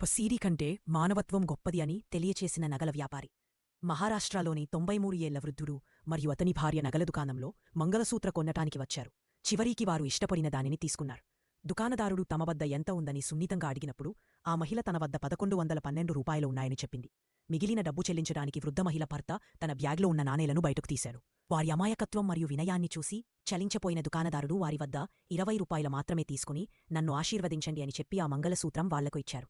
పసీడి కంటే మానవత్వం గొప్పది అని తెలియచేసిన నగల వ్యాపారి. మహారాష్ట్రలోని తొంభై మూడు ఏళ్ళ వృద్ధుడు మరియు అతని భార్య నగల దుకాణంలో మంగళసూత్ర కొనటానికి వచ్చారు. చివరికి వారు ఇష్టపడిన దానిని తీసుకున్నారు. దుకాణదారుడు తమ వద్ద ఎంత ఉందని సున్నితంగా అడిగినప్పుడు ఆ మహిళ తన వద్ద పదకొండు వందల పన్నెండు రూపాయలు ఉన్నాయని చెప్పింది. మిగిలిన డబ్బు చెల్లించడానికి వృద్ధ మహిళ భర్త తన బ్యాగ్లో ఉన్న నాణేలను బయటకు తీశాడు. వారి అమాయకత్వం మరియు వినయాన్ని చూసి చలించపోయిన దుకాణదారుడు వారి వద్ద ఇరవై రూపాయల మాత్రమే తీసుకుని నన్ను ఆశీర్వదించండి అని చెప్పి ఆ మంగళసూత్రం వాళ్ళకు ఇచ్చారు.